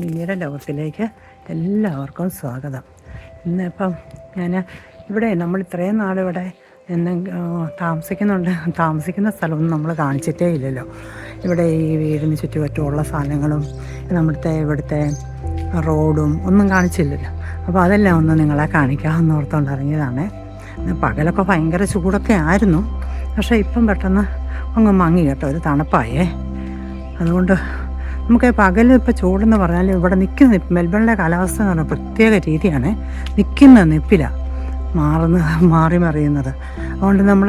നീര ലോകത്തിലേക്ക് എല്ലാവർക്കും സ്വാഗതം. ഇന്നിപ്പം ഞാൻ ഇവിടെ നമ്മൾ ഇത്രയും നാളിവിടെ നിന്ന് താമസിക്കുന്നുണ്ട്. താമസിക്കുന്ന സ്ഥലമൊന്നും നമ്മൾ കാണിച്ചിട്ടേ ഇല്ലല്ലോ. ഇവിടെ ഈ വീടിന് ചുറ്റുപറ്റുമുള്ള സാധനങ്ങളും നമ്മുടെ ഇവിടുത്തെ റോഡും ഒന്നും കാണിച്ചില്ലല്ലോ. അപ്പോൾ അതെല്ലാം ഒന്ന് നിങ്ങളെ കാണിക്കാമെന്ന് ഓർത്തുകൊണ്ട് ഇറങ്ങിയതാണ്. പകലൊക്കെ ഭയങ്കര ചൂടൊക്കെ ആയിരുന്നു. പക്ഷേ ഇപ്പം പെട്ടെന്ന് അങ്ങ് മങ്ങി കേട്ടോ ഒരു തണുപ്പായേ. അതുകൊണ്ട് നമുക്ക് പകൽ ഇപ്പോൾ ചൂടെന്ന് പറഞ്ഞാൽ ഇവിടെ നിൽക്കുന്ന മെൽബണിലെ കാലാവസ്ഥ എന്ന് പറഞ്ഞാൽ പ്രത്യേക രീതിയാണ് നിൽക്കുന്ന നിപ്പില മാറുന്ന മാറി മറിയുന്നത്. അതുകൊണ്ട് നമ്മൾ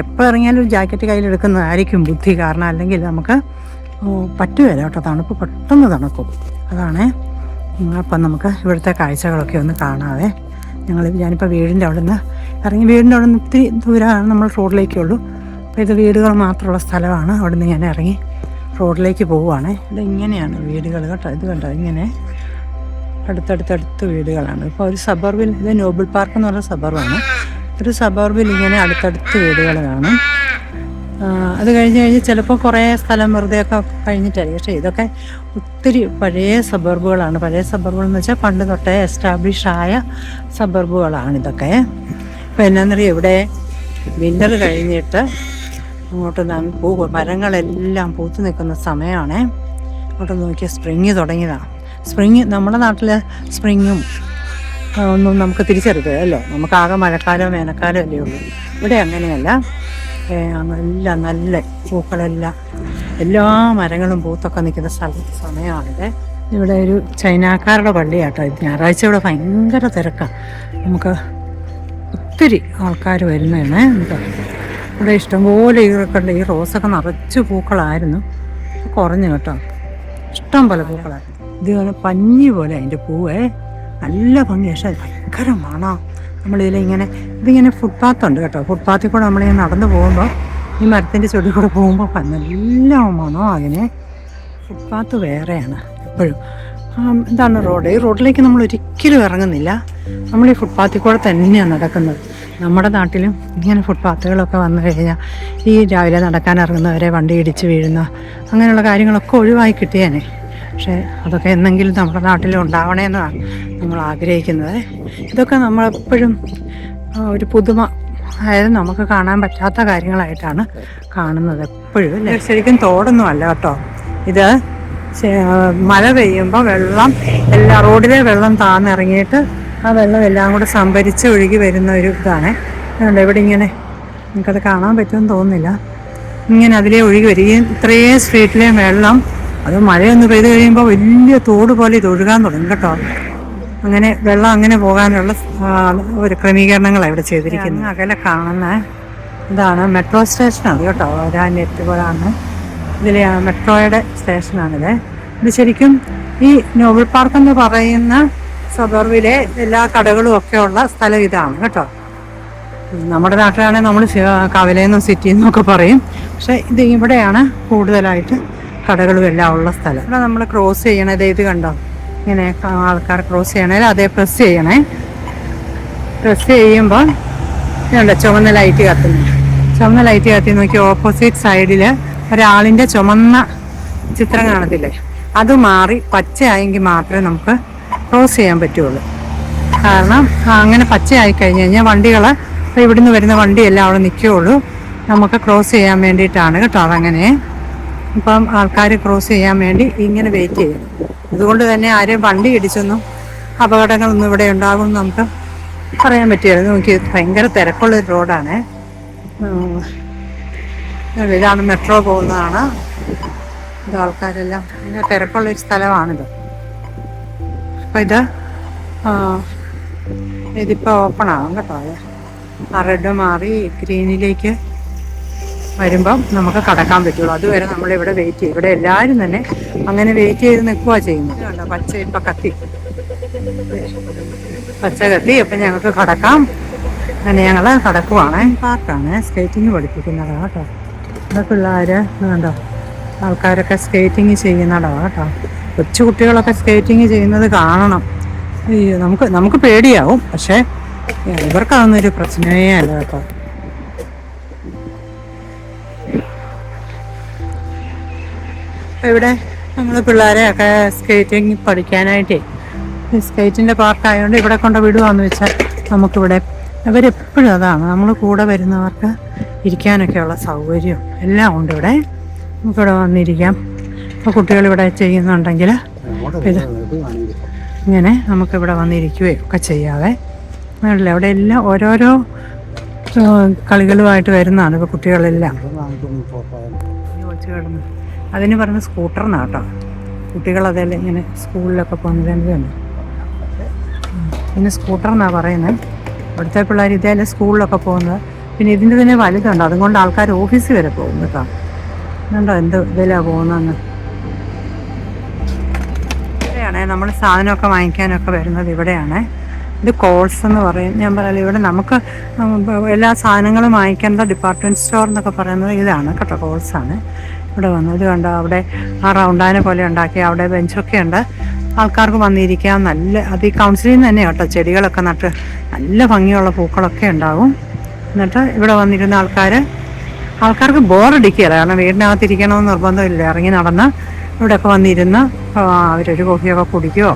എപ്പോൾ ഇറങ്ങിയാലും ഒരു ജാക്കറ്റ് കയ്യിലെടുക്കുന്നതായിരിക്കും ബുദ്ധി കാരണം അല്ലെങ്കിൽ നമുക്ക് പറ്റുകയില്ല കേട്ടോ. തണുപ്പ് പെട്ടെന്ന് തണുക്കും. അതാണ് അപ്പം നമുക്ക് ഇവിടുത്തെ കാഴ്ചകളൊക്കെ ഒന്ന് കാണാവേ. ഞങ്ങൾ ഞാനിപ്പോൾ വീടിന്റെ അവിടെ നിന്ന് ഇറങ്ങി വീടിന്റെ അവിടെ നിന്ന് ഇത്തിരി ദൂരമാണ് നമ്മൾ റോഡിലേക്കുള്ളൂ അപ്പോൾ ഇത് വീടുകൾ മാത്രമുള്ള സ്ഥലമാണ്. അവിടെ നിന്ന് ഞാൻ ഇറങ്ങി റോഡിലേക്ക് പോവുകയാണ് ഇത് ഇങ്ങനെയാണ് വീടുകൾ കേട്ടോ. ഇത് കണ്ടോ ഇങ്ങനെ അടുത്തടുത്തടുത്ത് വീടുകളാണ്. ഇപ്പോൾ ഒരു സബർബിൽ ഇത് നോബിൾ പാർക്ക് എന്ന് പറഞ്ഞ സബർബാണ് ഒരു സബർബിൽ ഇങ്ങനെ അടുത്തടുത്ത് വീടുകൾ കാണും. അത് കഴിഞ്ഞ് കഴിഞ്ഞ് ചിലപ്പോൾ കുറേ സ്ഥലം വെറുതെ ഒക്കെ കഴിഞ്ഞിട്ടായിരിക്കും. പക്ഷേ ഇതൊക്കെ ഒത്തിരി പഴയ സബർബുകളാണ് പഴയ സബർബുകൾ എന്ന് വെച്ചാൽ പണ്ട് തൊട്ടേ എസ്റ്റാബ്ലിഷ് ആയ സബർബുകളാണ് ഇതൊക്കെ. ഇപ്പം എന്നാന്നറിയാം? ഇവിടെ വിന്റർ കഴിഞ്ഞിട്ട് അങ്ങോട്ട് ന- പൂ മരങ്ങളെല്ലാം പൂത്ത് നിൽക്കുന്ന സമയമാണേ. അങ്ങോട്ട് നോക്കിയാൽ സ്പ്രിങ് തുടങ്ങിയതാണ് സ്പ്രിങ് നമ്മുടെ നാട്ടിൽ സ്പ്രിങ്ങും ഒന്നും നമുക്ക് തിരിച്ചറിയില്ലല്ലോ നമുക്ക് ആകെ മഴക്കാലം വേനൽക്കാലം അല്ലേ ഉള്ളൂ. ഇവിടെ അങ്ങനെയല്ല. എല്ലാം നല്ല പൂക്കളെല്ലാം എല്ലാ മരങ്ങളും പൂത്തൊക്കെ നിൽക്കുന്ന സ്ഥല സമയമാണിത്. ഇവിടെ ഒരു ചൈനക്കാരുടെ പള്ളിയാട്ടോ ഞായറാഴ്ച ഇവിടെ ഭയങ്കര തിരക്കാണ് നമുക്ക് ഒത്തിരി ആൾക്കാർ വരുന്നതാണ്. നമുക്ക് ഇവിടെ ഇഷ്ടംപോലെ ഈ കണ്ട ഈ റോസൊക്കെ നിറച്ച് പൂക്കളായിരുന്നു. കുറഞ്ഞു കേട്ടോ. ഇഷ്ടം പോലെ പൂക്കളായിരുന്നു. ഇത് പഞ്ഞി പോലെ അതിന്റെ പൂവേ. നല്ല ഭംഗി. പക്ഷേ ഭയങ്കര മണം. നമ്മളിതിലിങ്ങനെ ഇതിങ്ങനെ ഫുട്പാത്ത് ഉണ്ട് കേട്ടോ. ഫുട്പാത്തിൽ കൂടെ നമ്മളിങ്ങനെ നടന്നു പോകുമ്പോൾ ഈ മരത്തിന്റെ ചുവട്ടിൽ കൂടെ പോകുമ്പോൾ നല്ല മണം അതിനെ. ഫുട്പാത്ത് വേറെയാണ് എപ്പോഴും. ഇതാണ് റോഡ്. ഈ റോഡിലേക്ക് നമ്മൾ ഒരിക്കലും ഇറങ്ങുന്നില്ല. നമ്മൾ ഈ ഫുട്പാത്തിൽ കൂടെ തന്നെയാണ് നടക്കുന്നത്. നമ്മുടെ നാട്ടിലും ഇങ്ങനെ ഫുട്പാത്തുകളൊക്കെ വന്നു കഴിഞ്ഞാൽ ഈ രാവിലെ നടക്കാൻ ഇറങ്ങുന്നവരെ വണ്ടി ഇടിച്ച് വീഴുന്ന അങ്ങനെയുള്ള കാര്യങ്ങളൊക്കെ ഒഴിവായി കിട്ടിയേനെ. പക്ഷേ അതൊക്കെ എന്നെങ്കിലും നമ്മുടെ നാട്ടിൽ ഉണ്ടാവണമെന്നാണ് നമ്മൾ ആഗ്രഹിക്കുന്നത്. ഇതൊക്കെ നമ്മളെപ്പോഴും ഒരു പുതുമ അതായത് നമുക്ക് കാണാൻ പറ്റാത്ത കാര്യങ്ങളായിട്ടാണ് കാണുന്നത് എപ്പോഴും ശരിക്കും തോടൊന്നും അല്ല കേട്ടോ. ഇത് മഴ പെയ്യുമ്പോൾ വെള്ളം എല്ലാ റോഡിലെ വെള്ളം താന്നിറങ്ങിയിട്ട് ആ വെള്ളം എല്ലാം കൂടെ സംഭരിച്ച് ഒഴുകി വരുന്ന ഒരു ഇതാണ്. അതുകൊണ്ട് എവിടെ ഇങ്ങനെ നിങ്ങൾക്കത് കാണാൻ പറ്റുമെന്ന് തോന്നുന്നില്ല. ഇങ്ങനെ അതിലേ ഒഴുകി വരികയും ഇത്രയും സ്ട്രീറ്റിലെയും വെള്ളം അത് മഴയൊന്ന് പെയ്ത് കഴിയുമ്പോൾ വലിയ തോട് പോലെ ഇത് ഒഴുകാൻ തുടങ്ങും കേട്ടോ. അങ്ങനെ വെള്ളം അങ്ങനെ പോകാനുള്ള ഒരു ക്രമീകരണങ്ങളാണ് ഇവിടെ ചെയ്തിരിക്കുന്നത്. അകലെ കാണുന്ന. ഇതാണ് മെട്രോ സ്റ്റേഷൻ സ്റ്റേഷനാണ് കേട്ടോ. ഒരാനെറ്റുപോലാണ് ഇതിലെ മെട്രോയുടെ സ്റ്റേഷനാണിത്. ഇത് ശരിക്കും ഈ നോബൽ പാർക്ക് എന്ന് പറയുന്ന സബർവിലെ എല്ലാ കടകളും ഒക്കെ ഉള്ള സ്ഥലം ഇതാണ് കേട്ടോ. നമ്മുടെ നാട്ടിലാണെങ്കിൽ നമ്മൾ കവലയെന്നും സിറ്റി ഒക്കെ പറയും. പക്ഷെ ഇത് ഇവിടെയാണ് കൂടുതലായിട്ട് കടകളും എല്ലാം ഉള്ള സ്ഥലം. ഇവിടെ നമ്മൾ ക്രോസ് ചെയ്യണത് ഇത് കണ്ടോ? ഇങ്ങനെ ആൾക്കാർ ക്രോസ് ചെയ്യണേ അതേ പ്രസ് ചെയ്യണേ. പ്രസ് ചെയ്യുമ്പോൾ ഇതുണ്ട് ചുവന്ന ലൈറ്റ് കത്തുന്നു ചുവന്ന ലൈറ്റ് കത്തി നോക്കി ഓപ്പോസിറ്റ് സൈഡിൽ ഒരാളിന്റെ ചുമന്ന ചിത്രം കാണത്തില്ലേ? അത് മാറി പച്ചയായെങ്കിൽ മാത്രമേ നമുക്ക് ക്രോസ് ചെയ്യാൻ പറ്റുള്ളൂ. കാരണം അങ്ങനെ പച്ചയായി കഴിഞ്ഞ് കഴിഞ്ഞാൽ വണ്ടികൾ ഇപ്പോൾ ഇവിടുന്ന് വരുന്ന വണ്ടിയെല്ലാം അവിടെ നിൽക്കുകയുള്ളൂ. നമുക്ക് ക്രോസ് ചെയ്യാൻ വേണ്ടിയിട്ടാണ് കേട്ടോ അതങ്ങനെ. ഇപ്പം ആൾക്കാർ ക്രോസ് ചെയ്യാൻ വേണ്ടി ഇങ്ങനെ വെയിറ്റ് ചെയ്യും അതുകൊണ്ട് തന്നെ ആരെയും വണ്ടി ഇടിച്ചൊന്നും അപകടങ്ങളൊന്നും ഇവിടെ ഉണ്ടാകുമെന്ന് നമുക്ക് പറയാൻ പറ്റില്ല എനിക്ക് ഭയങ്കര തിരക്കുള്ള റോഡാണ്. ഇതാണ് മെട്രോ പോകുന്നതാണ്. ഇത് ആൾക്കാരെല്ലാം ഭയങ്കര തിരക്കുള്ള ഒരു സ്ഥലമാണിത്. അപ്പം ഇത് ഇതിപ്പോൾ ഓപ്പൺ ആകും കേട്ടോ അത്. ആ റെഡ് മാറി ഗ്രീനിലേക്ക് വരുമ്പം നമുക്ക് കടക്കാൻ പറ്റുള്ളൂ. അതുവരെ നമ്മളിവിടെ വെയിറ്റ് ചെയ്യും ഇവിടെ എല്ലാവരും തന്നെ അങ്ങനെ വെയിറ്റ് ചെയ്ത് നിൽക്കുക ചെയ്യുന്നത്. കണ്ടോ? പച്ച ഇപ്പം കത്തി. പച്ച കത്തി. അപ്പം ഞങ്ങൾക്ക് കടക്കാം. അങ്ങനെ ഞങ്ങൾ കടക്കുവാണ്. പാർക്കാണ്. സ്കേറ്റിംഗ് പഠിപ്പിക്കുന്നതാണ് കേട്ടോ. ഇവിടെ പിള്ളേർ കണ്ടോ ആൾക്കാരൊക്കെ സ്കേറ്റിംഗ് ചെയ്യുന്നതാണ് കേട്ടോ. കൊച്ചു കുട്ടികളൊക്കെ സ്കേറ്റിംഗ് ചെയ്യുന്നത് കാണണം. അയ്യോ നമുക്ക് നമുക്ക് പേടിയാവും പക്ഷേ ഇവർക്കാവുന്നൊരു പ്രശ്നമേ അല്ല കേട്ടോ. ഇവിടെ നമ്മൾ പിള്ളേരെയൊക്കെ സ്കേറ്റിംഗ് പഠിക്കാനായിട്ടേ സ്കേറ്റിന്റെ പാർക്കായതുകൊണ്ട് ഇവിടെ കൊണ്ട് വിടുവാന്ന് വെച്ചാൽ നമുക്കിവിടെ ഇവരെപ്പോഴും അതാണ്. നമ്മൾ കൂടെ വരുന്നവർക്ക് ഇരിക്കാനൊക്കെയുള്ള സൗകര്യം എല്ലാം ഉണ്ട് ഇവിടെ. നമുക്കിവിടെ വന്നിരിക്കാം. ഇപ്പോൾ കുട്ടികൾ ഇവിടെ ചെയ്യുന്നുണ്ടെങ്കിൽ ഇത് ഇങ്ങനെ നമുക്കിവിടെ വന്നിരിക്കുകയോ ഒക്കെ ചെയ്യാവേ. അല്ല അവിടെ എല്ലാം ഓരോരോ കളികളുമായിട്ട് വരുന്നതാണ് ഇപ്പോൾ കുട്ടികളെല്ലാം. അതിന് പറഞ്ഞ സ്കൂട്ടർ കേട്ടോ. കുട്ടികൾ അതെല്ലാം ഇങ്ങനെ സ്കൂളിലൊക്കെ പോകുന്നതുണ്ട് പിന്നെ സ്കൂട്ടർ എന്നാണ് പറയുന്നത് ഇവിടുത്തെ പിള്ളേർ ഇതേലെ സ്കൂളിലൊക്കെ പോകുന്നത്? പിന്നെ ഇതിന്റെ തന്നെ വലുതുണ്ട്. അതുകൊണ്ട് ആൾക്കാർ ഓഫീസിൽ വരെ പോകും കേട്ടോ. എന്നുണ്ടോ എന്ത് ഇതിലാണ് പോകുന്നതെന്ന്? ഇവിടെയാണേ നമ്മൾ സാധനമൊക്കെ വാങ്ങിക്കാനൊക്കെ വരുന്നത് ഇവിടെയാണേ. ഇത് കോൾസ് എന്ന് പറയും. ഞാൻ പറയാം ഇവിടെ നമുക്ക് എല്ലാ സാധനങ്ങളും വാങ്ങിക്കേണ്ട ഡിപ്പാർട്ട്മെന്റ് സ്റ്റോർ എന്നൊക്കെ പറയുന്നത് ഇതാണ് കേട്ടോ കോൾസാണ് ഇവിടെ വന്നത് ഇത് കണ്ടോ? അവിടെ ആ റൗണ്ടാനെ പോലെ ഉണ്ടാക്കി. അവിടെ ബെഞ്ചൊക്കെ ഉണ്ട്. ആൾക്കാർക്ക് വന്നിരിക്കാം നല്ല അത് ഈ കൗൺസിലിൽ നിന്ന് തന്നെ കേട്ടോ ചെടികളൊക്കെ നട്ട് നല്ല ഭംഗിയുള്ള പൂക്കളൊക്കെ ഉണ്ടാകും എന്നിട്ട് ഇവിടെ വന്നിരുന്ന ആൾക്കാർ ആൾക്കാർക്ക് ബോറടിക്കുകയില്ല കാരണം വീടിനകത്ത് ഇരിക്കണമെന്ന് നിർബന്ധമില്ല. ഇറങ്ങി നടന്ന് ഇവിടെയൊക്കെ വന്നിരുന്ന് അവരൊരു കോഫിയൊക്കെ കുടിക്കുകയോ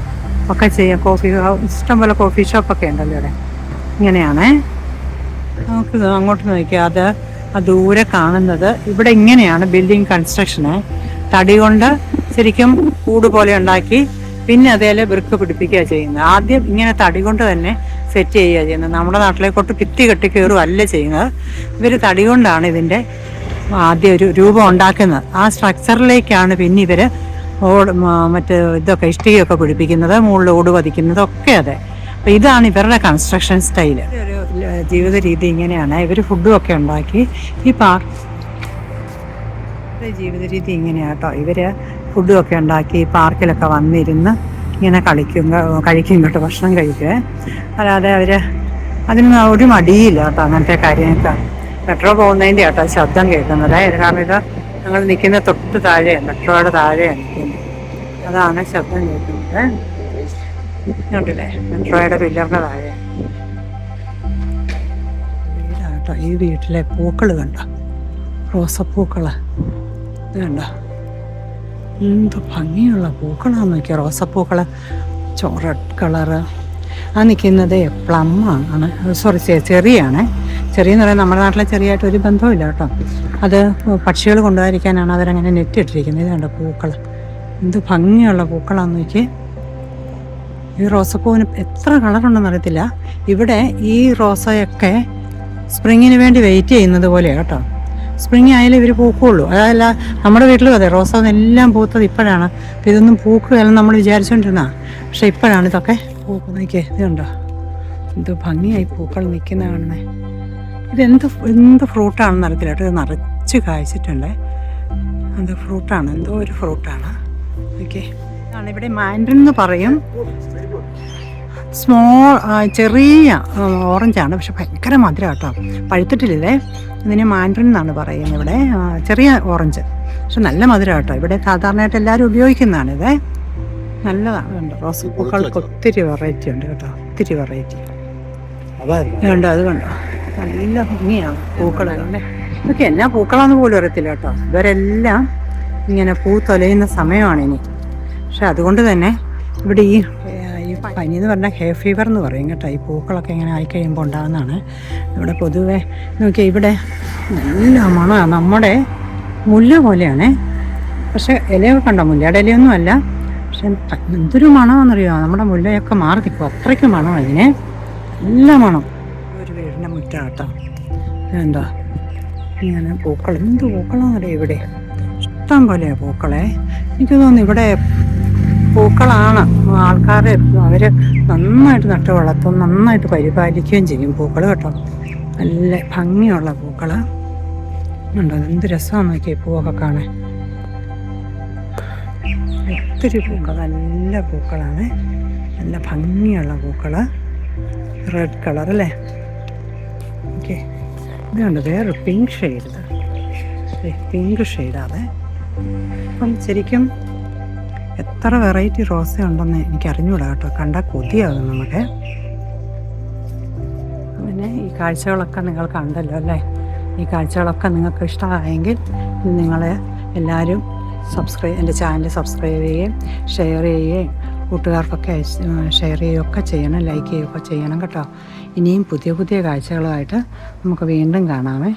ഒക്കെ ചെയ്യാം. കോഫി ഇഷ്ടംപോലെ കോഫി ഷോപ്പൊക്കെ ഉണ്ടല്ലോ ഇവിടെ. ഇങ്ങനെയാണേ. നമുക്ക് അങ്ങോട്ട് നോക്കിയാൽ അത് ദൂരെ കാണുന്നത് ഇവിടെ ഇങ്ങനെയാണ് ബിൽഡിംഗ് കൺസ്ട്രക്ഷന് തടി കൊണ്ട് ശരിക്കും കൂട് പോലെ ഉണ്ടാക്കി പിന്നെ അതേപോലെ വൃക്ക പിടിപ്പിക്കുക ചെയ്യുന്നത്. ആദ്യം ഇങ്ങനെ തടി കൊണ്ട് തന്നെ സെറ്റ് ചെയ്യുക ചെയ്യുന്നത്. നമ്മുടെ നാട്ടിലേക്കോട്ട് ഭിത്തി കെട്ടി കയറും അല്ല ചെയ്യുന്നത്. ഇവർ തടി കൊണ്ടാണ് ഇതിന്റെ ആദ്യം ഒരു രൂപം ഉണ്ടാക്കുന്നത്. ആ സ്ട്രക്ചറിലേക്കാണ് പിന്നെ ഇവർ ഓട് മറ്റ് ഇതൊക്കെ ഇഷ്ടികയൊക്കെ പിടിപ്പിക്കുന്നത് മുകളിൽ ഓട് പതിക്കുന്നത് ഒക്കെ അതെ. അപ്പം ഇതാണ് ഇവരുടെ കൺസ്ട്രക്ഷൻ സ്റ്റൈൽ ഒരു ജീവിത രീതി ഇങ്ങനെയാണ്. ഇവർ ഫുഡും ഒക്കെ ഉണ്ടാക്കി. ഈ പാർ ജീവിത രീതി ഇങ്ങനെയാട്ടോ ഇവർ ഫുഡും ഒക്കെ ഉണ്ടാക്കി പാർക്കിലൊക്കെ വന്നിരുന്ന് ഇങ്ങനെ കളിക്കും കഴിക്കും കേട്ടോ ഭക്ഷണം കഴിക്കുവേ അല്ലാതെ അവർ അതിന് ഒരു മടിയില്ല കേട്ടോ അങ്ങനത്തെ കാര്യങ്ങൾക്ക്. മെട്രോ പോകുന്നതിന്റെ കേട്ടോ ശബ്ദം കേൾക്കുന്നത്. കാരണം ഇത് ഞങ്ങൾ നിൽക്കുന്ന തൊട്ട് താഴെയാണ് മെട്രോയുടെ താഴെയാണ് നിൽക്കുന്നത്. അതാണ് ശബ്ദം കേൾക്കുന്നത്. മെട്രോയുടെ പില്ലറിന്റെ താഴെ. വീടാട്ടോ ഈ വീട്ടിലെ പൂക്കൾ കണ്ടോ? റോസപ്പൂക്കൾ കണ്ട എന്ത് ഭംഗിയുള്ള പൂക്കളാന്ന് നോക്കിയാൽ റോസപ്പൂക്കൾ റെഡ് കളറ് ആ നിൽക്കുന്നത് പ്ലം ആണ്. സോറി ചെറിയാണ്. ചെറിയെന്ന് പറയുന്നത് നമ്മുടെ നാട്ടിലെ ചെറിയായിട്ട് ഒരു ബന്ധവുമില്ല കേട്ടോ. അത് പക്ഷികൾ കൊണ്ടുപോയിരിക്കാനാണ് അവരങ്ങനെ നെറ്റ് ഇട്ടിരിക്കുന്നത്. ഇത് കണ്ട പൂക്കൾ എന്ത് ഭംഗിയുള്ള പൂക്കളാന്ന് നോക്കി ഈ റോസപ്പൂവിന് എത്ര കളറുണ്ടെന്ന് അറിയത്തില്ല. ഇവിടെ ഈ റോസയൊക്കെ സ്പ്രിങ്ങിന് വേണ്ടി വെയിറ്റ് ചെയ്യുന്നത് പോലെയാണ് കേട്ടോ. സ്പ്രിങ് ആയാലും ഇവർ പൂക്കുള്ളൂ. അതല്ല നമ്മുടെ വീട്ടിലും അതെ റോസാന്ന് എല്ലാം പൂത്തത് ഇപ്പോഴാണ്. അപ്പം ഇതൊന്നും പൂക്കുകയല്ലെന്ന് നമ്മൾ വിചാരിച്ചുകൊണ്ടിരുന്ന പക്ഷേ ഇപ്പോഴാണ് ഇതൊക്കെ പൂക്ക് നോക്കിയേ ഇതുണ്ടോ എന്ത് ഭംഗിയായി പൂക്കൾ നിൽക്കുന്ന കാണുന്നേ. ഇതെന്ത് എന്ത് ഫ്രൂട്ടാണെന്ന് അറിയത്തില്ല കേട്ടോ. ഇത് നിറച്ച് കായ്ച്ചിട്ടുണ്ട്. അത് ഫ്രൂട്ടാണ്. എന്തോ ഒരു ഫ്രൂട്ടാണ്. ഓക്കെ ആണ് ഇവിടെ മാൻഡ്രിൻ എന്ന് പറയും. സ്മോൾ ചെറിയ ഓറഞ്ചാണ്. പക്ഷെ ഭയങ്കര മധുരം കേട്ടോ. പഴുത്തിട്ടില്ലേ ഇതിന് മാൻഡ്രിൻ എന്നാണ് പറയുന്നത് ഇവിടെ. ചെറിയ ഓറഞ്ച്. പക്ഷെ നല്ല മധുരം കേട്ടോ. ഇവിടെ സാധാരണയായിട്ട് എല്ലാവരും ഉപയോഗിക്കുന്നതാണ് ഇത് നല്ലതാണ്. റോസ് പൂക്കൾക്ക് ഒത്തിരി വെറൈറ്റി ഉണ്ട് കേട്ടോ. ഒത്തിരി വെറൈറ്റി കണ്ടോ? അത് കണ്ടോ? നല്ല ഭംഗിയാണ് പൂക്കൾ കണ്ടേ ഇതൊക്കെ എന്നാ പൂക്കളാന്ന് പോലും അറിയത്തില്ല കേട്ടോ. ഇവരെല്ലാം ഇങ്ങനെ പൂ തൊലയുന്ന സമയമാണ് ഇനി. പക്ഷെ അതുകൊണ്ട് തന്നെ ഇവിടെ ഈ പനി എന്ന് പറഞ്ഞാൽ ഹെയർ ഫീവർ എന്ന് പറയും കേട്ടോ. ഈ പൂക്കളൊക്കെ ഇങ്ങനെ ആയിക്കഴിയുമ്പോൾ ഉണ്ടാകുന്നതാണ്. ഇവിടെ പൊതുവേ നോക്കിയാൽ ഇവിടെ നല്ല മണമാണ് നമ്മുടെ മുല്ല പോലെയാണേ. പക്ഷേ ഇലയൊക്കെ കണ്ടോ? മുല്ലയുടെ ഇലയൊന്നും അല്ല. പക്ഷെ എന്തൊരു മണമാണെന്നറിയോ? നമ്മുടെ മുല്ലയൊക്കെ മാറി നിൽക്കും അത്രയ്ക്ക് മണം അതിനെ നല്ല മണം. ഒരു വീടിന്റെ മുറ്റാട്ടോ എന്താ ഇങ്ങനെ പൂക്കൾ. എന്ത് പൂക്കളാണെന്നറിയോ ഇവിടെ? ഇഷ്ടം പോലെയാണ് പൂക്കളെ. എനിക്ക് തോന്നുന്നു ഇവിടെ പൂക്കളാണ്. ആൾക്കാർ അവർ നന്നായിട്ട് നട്ട് വളർത്തും നന്നായിട്ട് പരിപാലിക്കുകയും ചെയ്യും പൂക്കൾ കേട്ടോ. നല്ല ഭംഗിയുള്ള പൂക്കൾ ഉണ്ടോ എന്ത് രസമാണ് നോക്കിയേ പൂവൊക്കെ കാണാൻ. ഒത്തിരി പൂക്കൾ നല്ല പൂക്കളാണ്. നല്ല ഭംഗിയുള്ള പൂക്കൾ റെഡ് കളർ അല്ലേ? ഓക്കെ ഇതുണ്ട് വേറൊരു പിങ്ക് ഷെയ്ഡ് പിങ്ക് ഷെയ്ഡാണ് അപ്പം ശരിക്കും എത്ര വെറൈറ്റി റോസ ഉണ്ടെന്ന് എനിക്ക് അറിഞ്ഞൂടാ കേട്ടോ. കണ്ടാൽ കൊതിയാകും നമുക്ക്. പിന്നെ ഈ കാഴ്ചകളൊക്കെ നിങ്ങൾ കണ്ടല്ലോ അല്ലേ? ഈ കാഴ്ചകളൊക്കെ നിങ്ങൾക്ക് ഇഷ്ടമായെങ്കിൽ നിങ്ങൾ എല്ലാവരും സബ്സ്ക്രൈബ് എന്റെ ചാനൽ സബ്സ്ക്രൈബ് ചെയ്യുകയും ഷെയർ ചെയ്യുകയും കൂട്ടുകാർക്കൊക്കെ ഷെയർ ചെയ്യുകയൊക്കെ ചെയ്യണം ലൈക്ക് ചെയ്യുകയൊക്കെ ചെയ്യണം കേട്ടോ. ഇനിയും പുതിയ പുതിയ കാഴ്ചകളുമായിട്ട് നമുക്ക് വീണ്ടും കാണാമേ.